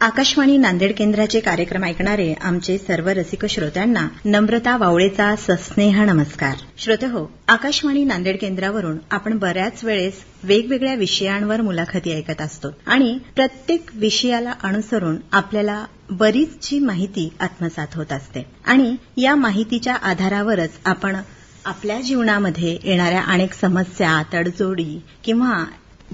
आकाशवाणी नांदेड केंद्राचे कार्यक्रम ऐकणारे आमचे सर्व रसिक श्रोत्यांना नम्रता वावळेचा सस्नेह नमस्कार. श्रोतहो आकाशवाणी नांदेड केंद्रावरून आपण बऱ्याच वेळेस वेगवेगळ्या विषयांवर मुलाखती ऐकत असतो आणि प्रत्येक विषयाला अनुसरून आपल्याला बरीचशी माहिती आत्मसात होत असते. आणि या माहितीच्या आधारावरच आपण आपल्या जीवनामध्ये येणाऱ्या अनेक समस्या तडजोडी किंवा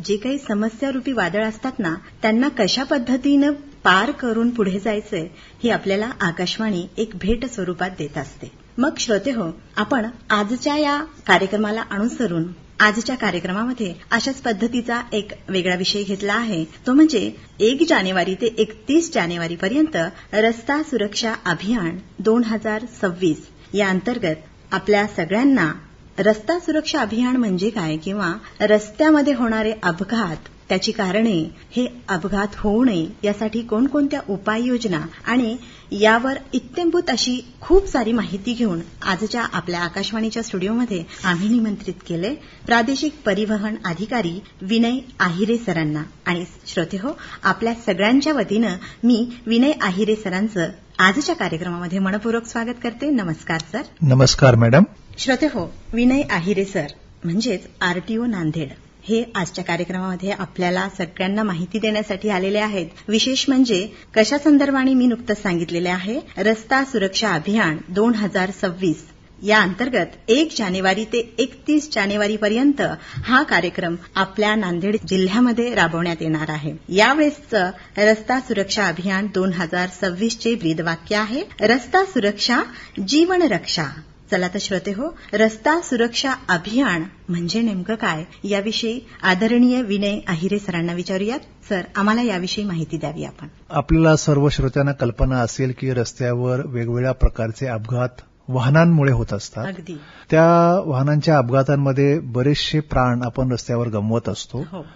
जे काही समस्यारूपी वादळ असतात ना त्यांना कशा पद्धतीनं पार करून पुढे जायचंय ही आपल्याला आकाशवाणी एक भेट स्वरूपात देत असते. मग श्रोते हो आपण आजच्या या कार्यक्रमाला अनुसरून आजच्या कार्यक्रमामध्ये अशाच पद्धतीचा एक वेगळा विषय घेतला आहे. तो म्हणजे एक जानेवारी ते एकतीस जानेवारी पर्यंत रस्ता सुरक्षा अभियान दोन हजार सव्वीस. या अंतर्गत आपल्या सगळ्यांना रस्ता सुरक्षा अभियान म्हणजे काय किंवा रस्त्यामध्ये होणारे अपघात त्याची कारणे हे अपघात होऊ नये यासाठी कोणकोणत्या उपाययोजना आणि यावर इत्यंभूत अशी खूप सारी माहिती घेऊन आजच्या आपल्या आकाशवाणीच्या स्टुडिओमध्ये आम्ही निमंत्रित केले प्रादेशिक परिवहन अधिकारी विनय आहिरे सरांना. आणि श्रोते हो आपल्या सगळ्यांच्या वतीनं मी विनय आहिरे सरांचं आजच्या कार्यक्रमामध्ये मनपूर्वक स्वागत करते. नमस्कार सर. नमस्कार मॅडम. श्रोते हो विनय आहिरे सर म्हणजेच आरटीओ नांदेड. हे आजच्या कार्यक्रमामध्ये आपल्याला सगळ्यांना माहिती देण्यासाठी आलेले आहेत. विशेष म्हणजे कशा संदर्भाने मी नुकतंच सांगितलेले आहे रस्ता सुरक्षा अभियान दोन हजार सव्वीस. या अंतर्गत एक जानेवारी ते एकतीस जानेवारीपर्यंत हा कार्यक्रम आपल्या नांदेड जिल्ह्यामध्ये राबवण्यात येणार आहे. यावेळेसचं रस्ता सुरक्षा अभियान दोन हजार सव्वीसचे ब्रीदवाक्य आहे. रस्ता सुरक्षा जीवन रक्षा. चला तर श्रोते हो रस्ता सुरक्षा अभियान म्हणजे नेमकं काय? याविषयी आदरणीय विनय आहिरे सरांना विचारूयात. सर आम्हाला याविषयी माहिती द्यावी आपण. आपल्याला सर्व श्रोत्यांना कल्पना असेल की रस्त्यावर वेगवेगळ्या प्रकारचे अपघात वाहनांमुळे होत असतात. अगदी. त्या वाहनांच्या अपघातांमध्ये बरेचसे प्राण आपण रस्त्यावर गमवत असतो. हो.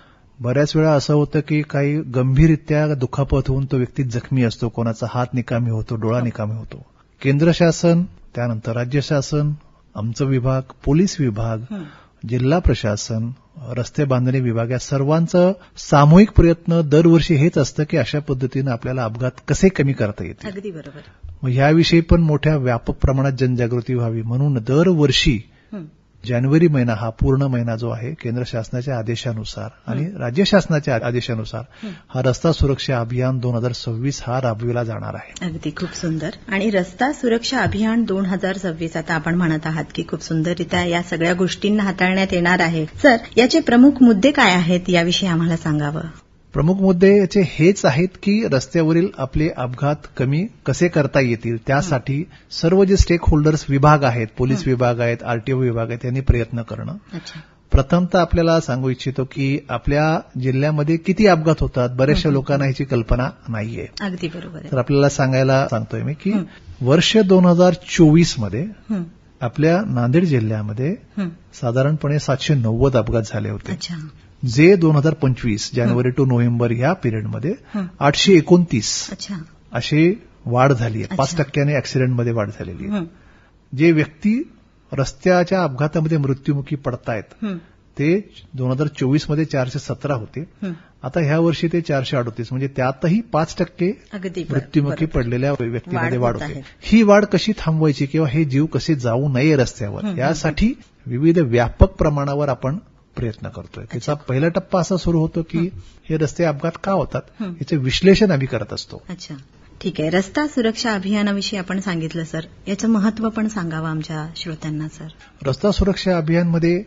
बऱ्याच वेळा असं होतं की काही गंभीररित्या दुखापत होऊन तो व्यक्ती जखमी असतो कोणाचा हात निकामी होतो डोळा निकामी होतो. केंद्र शासन त्यानंतर राज्य शासन आमचं विभाग पोलीस विभाग. जिल्हा प्रशासन रस्ते बांधणी विभाग या सर्वांचं सामूहिक प्रयत्न दरवर्षी हेच असतं की अशा पद्धतीनं आपल्याला अपघात कसे कमी करता येतील अगदी बरोबर मग ह्याविषयी पण मोठ्या व्यापक प्रमाणात जनजागृती व्हावी म्हणून दरवर्षी. जानेवारी महिना हा पूर्ण महिना जो आहे केंद्र शासनाच्या आदेशानुसार आणि राज्य शासनाच्या आदेशानुसार हं. रस्ता सुरक्षा अभियान दोन हजार सव्वीस हा राबविला जाणार आहे. अगदी खूप सुंदर. आणि रस्ता सुरक्षा अभियान दोन हजार सव्वीस आता आपण म्हणत आहात की खूप सुंदररित्या या सगळ्या गोष्टींना हाताळण्यात येणार आहे. सर याचे प्रमुख मुद्दे काय आहेत याविषयी आम्हाला सांगावं? प्रमुख मुद्दे याचे हेच आहेत की रस्त्यावरील आपले अपघात कमी कसे करता येतील? त्यासाठी सर्व जे स्टेक होल्डर्स विभाग आहेत पोलीस विभाग आहेत आरटीओ विभाग आहेत यांनी प्रयत्न करणं. प्रथमतः आपल्याला सांगू इच्छितो की आपल्या जिल्ह्यामध्ये किती अपघात होतात? बऱ्याचशा लोकांना ह्याची कल्पना नाहीये. अगदी बरोबर तर आपल्याला सांगायला सांगतोय मी की. वर्ष दोन हजार चोवीसमध्ये. आपल्या नांदेड जिल्ह्यामध्ये. साधारणपणे सातशे नव्वद अपघात झाले होते. जे दोन हजार पंचवीस जानेवारी टू नोव्हेंबर या पिरियडमध्ये. आठशे एकोणतीस अच्छा अशी वाढ झाली आहे पाच. टक्क्याने ऍक्सिडेंटमध्ये वाढ झालेली आहे. जे व्यक्ती रस्त्याच्या अपघातामध्ये मृत्युमुखी पडतायत. ते दोन हजार चोवीसमध्ये चारशे सतरा होते. आता ह्या वर्षी ते चारशे अडोतीस म्हणजे त्यातही पाच टक्के मृत्युमुखी. पडलेल्या व्यक्तीमध्ये वाढ होत. ही वाढ कशी थांबवायची किंवा हे जीव कसे जाऊ नये रस्त्यावर यासाठी विविध व्यापक प्रमाणावर आपण प्रयत्न करतोय. त्याचा पहिला टप्पा असा सुरू होतो की हे. रस्ते अपघात का होतात. याचं विश्लेषण आम्ही करत असतो. अच्छा. ठीक आहे. रस्ता सुरक्षा अभियानाविषयी आपण सांगितलं सर. याचं महत्त्व पण सांगावं आमच्या श्रोत्यांना सर. रस्ता सुरक्षा अभियानमध्ये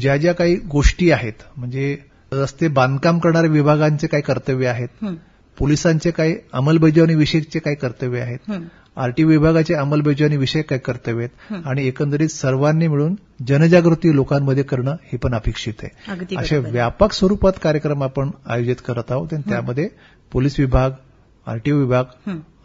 ज्या ज्या काही गोष्टी आहेत म्हणजे रस्ते बांधकाम करणाऱ्या विभागांचे काही कर्तव्य आहेत हं. पोलिसांचे काही अंमलबजावणी विषयीचे काही कर्तव्य आहेत. आरटी विभागाचे अंमलबजावणी विषय काय कर्तव्य आहेत. आणि एकंदरीत सर्वांनी मिळून जनजागृती लोकांमध्ये करणं हे पण अपेक्षित आहे अशा. व्यापक स्वरूपात कार्यक्रम आपण आयोजित करत आहोत आणि त्यामध्ये पोलीस विभाग आरटीओ विभाग.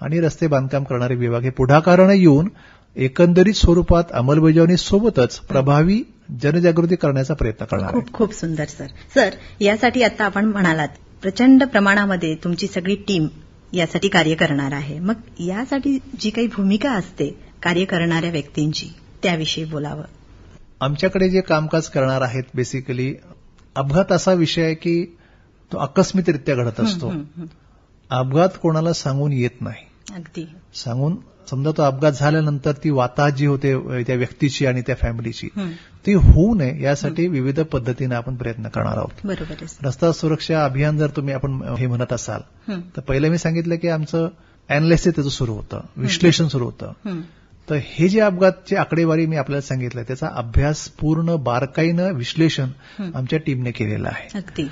आणि रस्ते बांधकाम करणारे विभाग हे पुढाकारानं येऊन एकंदरीत स्वरूपात अंमलबजावणी सोबतच प्रभावी जनजागृती करण्याचा प्रयत्न करणार खूप खूप सुंदर सर सर यासाठी आता आपण म्हणालात प्रचंड प्रमाणामध्ये तुमची सगळी टीम यासाठी कार्य करणार आहे. मग यासाठी जी काही भूमिका असते कार्य करणाऱ्या व्यक्तींची त्याविषयी बोलावं. आमच्याकडे जे कामकाज करणार आहेत बेसिकली अपघात असा विषय आहे की तो आकस्मिकरित्या घडत असतो. अपघात कोणाला सांगून येत नाही. अगदी. सांगून समजा तो अपघात झाल्यानंतर ती वाताहत जी होते त्या व्यक्तीची आणि त्या फॅमिलीची. ती होऊ नये यासाठी विविध पद्धतीने आपण प्रयत्न करणार आहोत बरोबर. रस्ता सुरक्षा अभियान जर तुम्ही आपण हे म्हणत असाल. तर पहिलं मी सांगितलं की आमचं अॅनालिसिस त्याचं सुरू होतं विश्लेषण सुरू होतं. तर हे जे अपघातची आकडेवारी मी आपल्याला सांगितलं त्याचा अभ्यास पूर्ण बारकाईनं विश्लेषण. आमच्या टीमने केलेलं आहे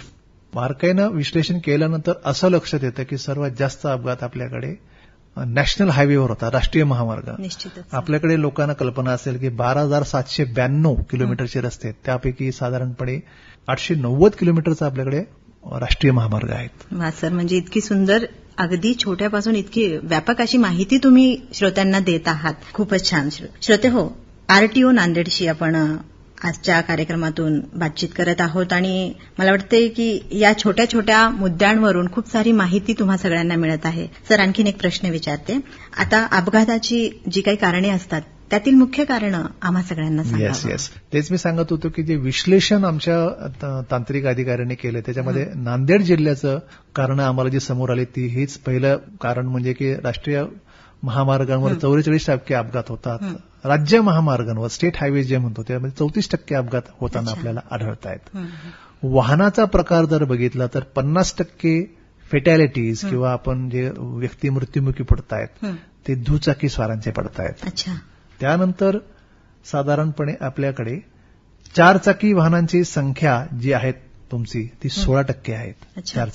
बारकाईनं विश्लेषण केल्यानंतर असं लक्षात येतं की सर्वात जास्त अपघात आपल्याकडे नॅशनल हायवेवर होता राष्ट्रीय महामार्ग. आपल्याकडे लोकांना कल्पना असेल की बारा हजार सातशे ब्याण्णव किलोमीटरचे रस्ते आहेत. त्यापैकी साधारणपणे आठशे नव्वद किलोमीटरचा आपल्याकडे राष्ट्रीय महामार्ग आहेत. सर म्हणजे इतकी सुंदर अगदी छोट्यापासून इतकी व्यापक अशी माहिती तुम्ही श्रोत्यांना देत आहात. खूपच छान श्रो- श्रोते हो आरटीओ नांदेडशी आपण आजच्या कार्यक्रमातून बातचीत करत आहोत आणि मला वाटतंय की या छोट्या छोट्या मुद्द्यांवरून खूप सारी माहिती तुम्हा सगळ्यांना मिळत आहे. सर आणखीन एक प्रश्न विचारते. आता अपघाताची जी काही कारणे असतात त्यातील मुख्य कारण आम्हा सगळ्यांना येस येस तेच मी सांगत होतो की जे विश्लेषण आमच्या तांत्रिक अधिकाऱ्यांनी केलं त्याच्यामध्ये नांदेड जिल्ह्याचं कारण आम्हाला जी समोर आली ती हीच पहिलं कारण म्हणजे की राष्ट्रीय महामार्गांवर चौवेचाळीस टक्के अपघात होतात. राज्य महामार्गांवर स्टेट हायवे जे म्हणतो त्यामध्ये चौतीस टक्के अपघात होताना. आपल्याला आढळत आहेत वाहनाचा प्रकार जर बघितला तर पन्नास टक्के फेटॅलिटीज किंवा आपण जे व्यक्ती मृत्युमुखी पडत आहेत ते दुचाकी स्वारांचे पडत आहेत अच्छा. त्यानंतर साधारणपणे आपल्याकडे चारचाकी वाहनांची संख्या जी आहे तुमची ती सोळा टक्के आहेत अच्छा.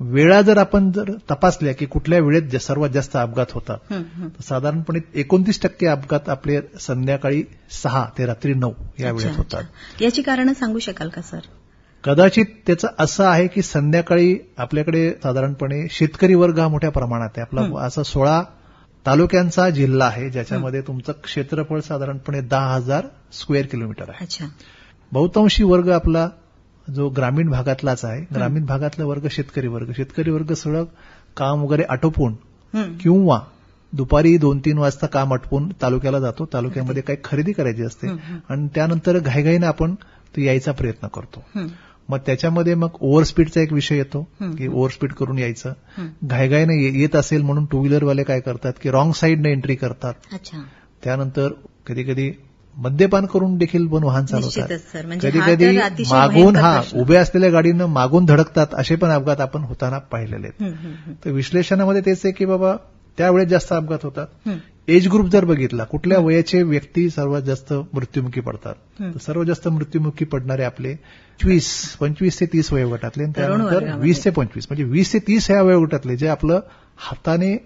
वेळा जर आपण जर तपासल्या की कुठल्या वेळेत जे सर्वात जास्त अपघात होतात. तर साधारणपणे एकोणतीस टक्के अपघात आपले संध्याकाळी सहा ते रात्री नऊ या वेळेत होतात. याची कारण सांगू शकाल का सर कदाचित त्याचं असं आहे की संध्याकाळी आपल्याकडे साधारणपणे शेतकरी वर्ग हा मोठ्या प्रमाणात आहे आपला. असा सोळा तालुक्यांचा जिल्हा आहे ज्याच्यामध्ये तुमचं क्षेत्रफळ साधारणपणे दहा हजार स्क्वेअर किलोमीटर आहे बहुतांशी वर्ग आपला जो ग्रामीण भागातलाच आहे ग्रामीण भागातला वर्ग शेतकरी वर्ग शेतकरी वर्ग सगळं काम वगैरे आटोपून. किंवा दुपारी दोन तीन वाजता काम आटपून तालुक्याला जातो तालुक्यामध्ये काही खरेदी करायची असते. आणि त्यानंतर घाईघाईने आपण तो यायचा प्रयत्न करतो. मग त्याच्यामध्ये मग ओव्हरस्पीडचा एक विषय येतो. की ओव्हरस्पीड करून यायचं. घाईघाईने येत असेल म्हणून टू व्हीलरवाले काय करतात की रॉंग साईडने एंट्री करतात त्यानंतर कधी कधी मद्यपान करून देखील पण वाहन चालवतात म्हणजे कधी कधी मागून हा प्रश्न. उभे असलेल्या गाडीनं मागून धडकतात असे पण अपघात आपण होताना पाहिलेले आहेत. तर विश्लेषणामध्ये तेच आहे की बाबा त्यावेळेस जास्त अपघात होतात. एज ग्रुप जर बघितला कुठल्या वयाचे व्यक्ती सर्वात जास्त मृत्युमुखी पडतात. तर सर्वात जास्त मृत्युमुखी पडणारे आपले पंचवीस पंचवीस ते तीस वयोगटातले त्यानंतर. वीस ते पंचवीस म्हणजे वीस ते तीस या वयोगटातले जे आपलं हाताने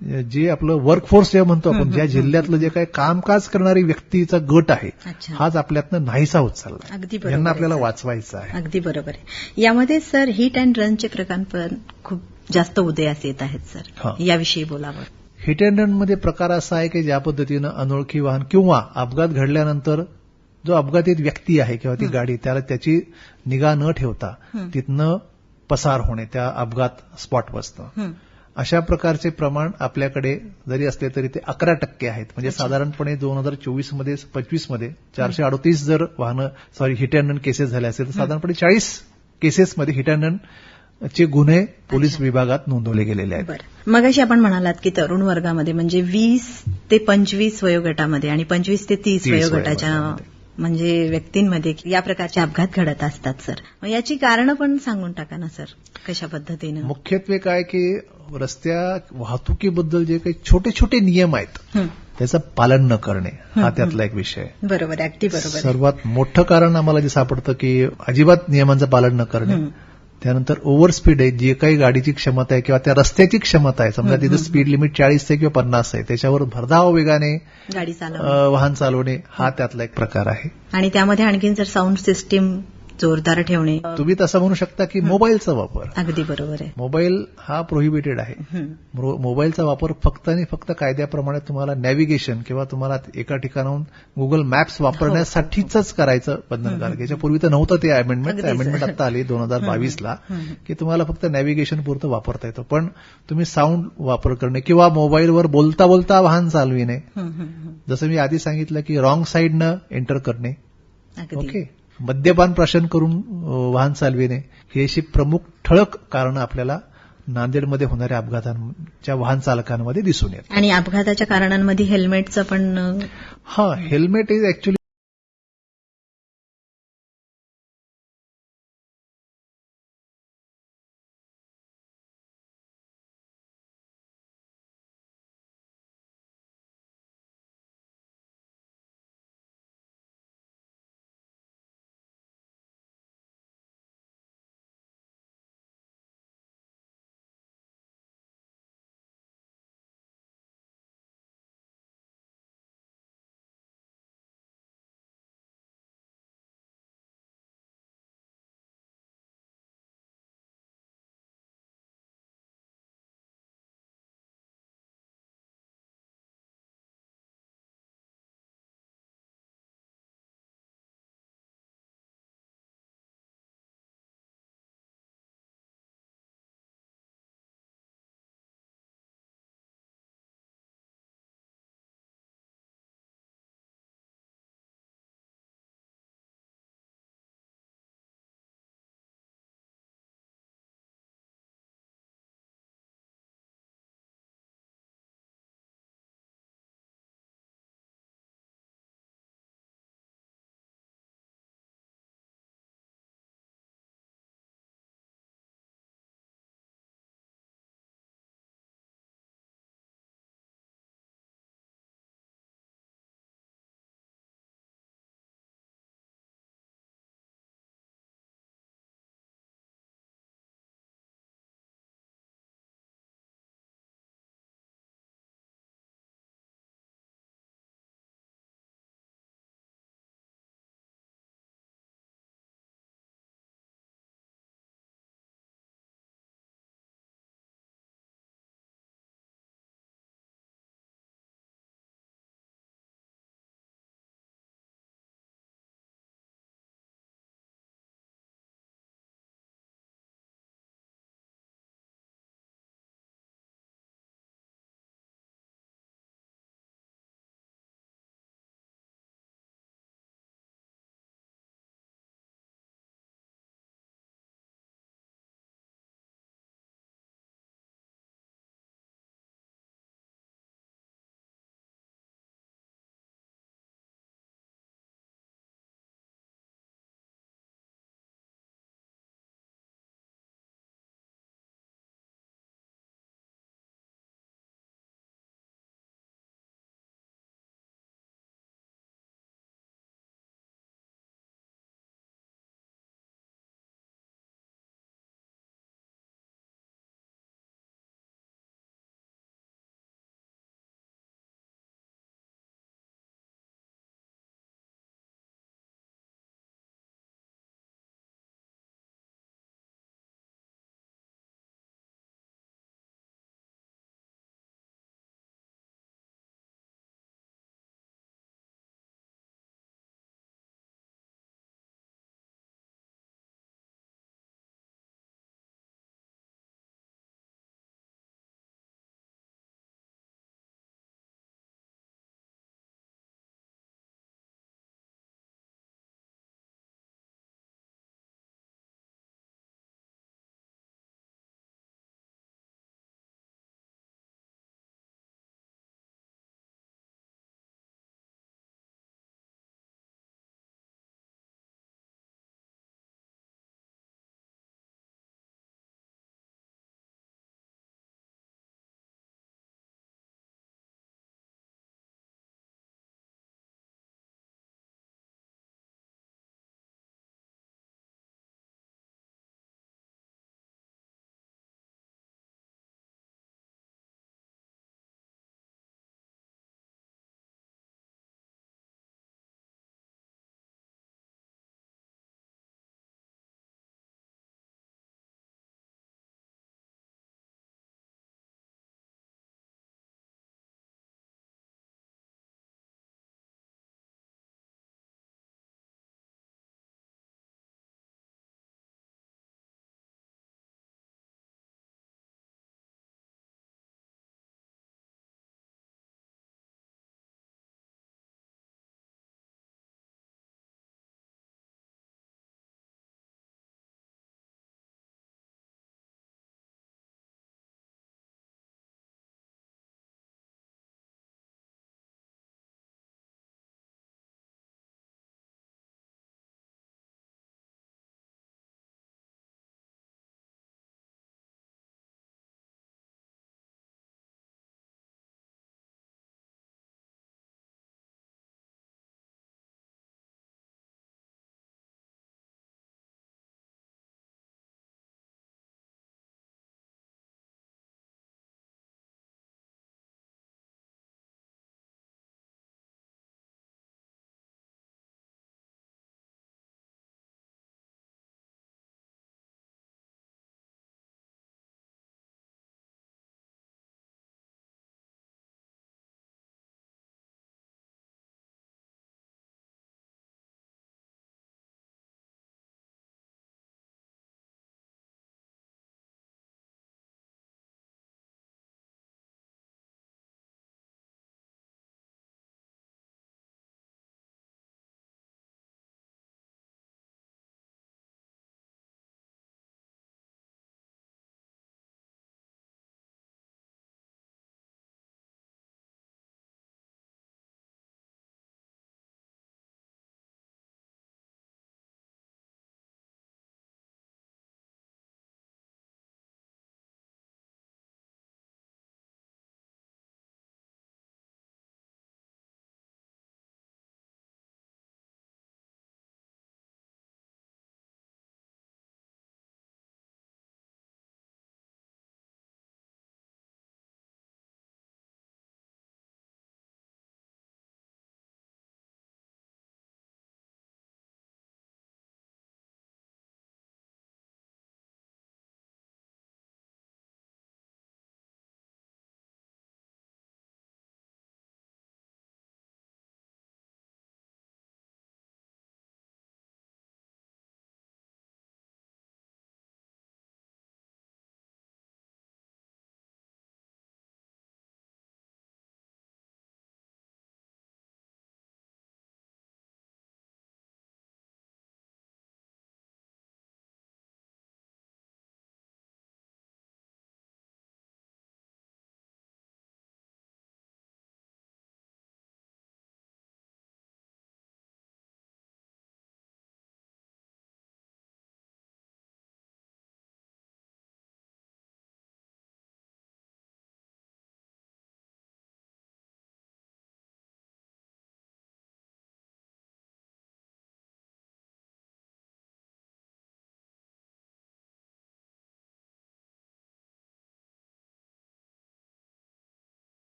जे आपलं वर्कफोर्स जे म्हणतो आपण ज्या. जिल्ह्यातलं जे काही कामकाज करणारी व्यक्तीचा गट आहे हाच आपल्यातनं नाहीसा होत चालला अगदी यांना आपल्याला. वाचवायचं आहे अगदी बरोबर आहे यामध्ये सर हिट अँड रनचे प्रकार पण खूप जास्त उदयास येत आहेत. सर याविषयी बोलावं हिट अँड रनमध्ये प्रकार असा आहे की ज्या पद्धतीनं अनोळखी वाहन किंवा अपघात घडल्यानंतर जो अपघातीत व्यक्ती आहे किंवा ती. गाडी त्याला त्याची निगा न ठेवता. तिथनं पसार होणे त्या अपघात स्पॉट बसतं. अशा प्रकारचे प्रमाण आपल्याकडे जरी असले तरी ते अकरा टक्के आहेत म्हणजे. साधारणपणे दोन हजार चोवीसमध्ये पंचवीसमध्ये चारशे अडतीस जर वाहनं sorry hit and run cases झाले असेल तर साधारणपणे चाळीस केसेसमध्ये हिट अँड रन चे गुन्हे पोलीस. विभागात नोंदवले गेलेले आहेत बरं मगाशी आपण म्हणालात की तरुण वर्गामध्ये म्हणजे वीस ते पंचवीस वयोगटामध्ये आणि पंचवीस ते तीस 30 वयोगटाच्या. म्हणजे व्यक्तींमध्ये या प्रकारचे अपघात घडत असतात सर मग याची कारणं पण सांगून टाका ना सर कशा पद्धतीनं मुख्यत्वे काय की रस्त्या वाहतुकीबद्दल जे काही छोटे छोटे नियम आहेत. त्याचं पालन न करणे हा त्यातला एक विषय आहे. बरोबर अगदी बरोबर. सर्वात मोठं कारण आम्हाला जे सापडतं की अजिबात नियमांचं पालन न करणे. त्यानंतर ओव्हर स्पीड आहे जी काही गाडीची क्षमता आहे किंवा त्या रस्त्याची क्षमता आहे. समजा तिथं. स्पीड लिमिट चाळीस आहे किंवा पन्नास आहे. त्याच्यावर भरधाव वेगाने गाडी अ, चालवणं वाहन चालवणे हा त्यातला एक प्रकार आहे. आणि त्यामध्ये आणखीन जर साऊंड सिस्टीम जोरदार ठेवणे. तुम्ही तसं म्हणू शकता की मोबाईलचा वापर. अगदी बरोबर आहे. मोबाईल हा प्रोहिबिटेड आहे. हं. मोबाईलचा वापर फक्त आणि फक्त कायद्याप्रमाणे तुम्हाला नॅव्हिगेशन किंवा तुम्हाला एका ठिकाणाहून गुगल मॅप्स वापरण्यासाठीच करायचं बंधनकारक. याच्यापूर्वी तर नव्हतं ते अमेंडमेंट. अमेंडमेंट आता आली दोन हजार बावीसला हं. की तुम्हाला फक्त नॅव्हिगेशन पुरतं वापरता येतं. पण तुम्ही साऊंड वापर करणे किंवा मोबाईलवर बोलता बोलता वाहन चालविणे. हं, हं, हं. जसं मी आधी सांगितलं की रॉंग साईडनं एंटर करणे. ओके मद्यपान प्राशन करून वाहन चालविणे ही अशी प्रमुख ठळक कारणं आपल्याला नांदेडमध्ये होणाऱ्या अपघातांच्या वाहन चालकांमध्ये दिसून येत. आणि अपघाताच्या कारणांमध्ये हेल्मेटचं पण हा हेल्मेट इज ऍक्च्युली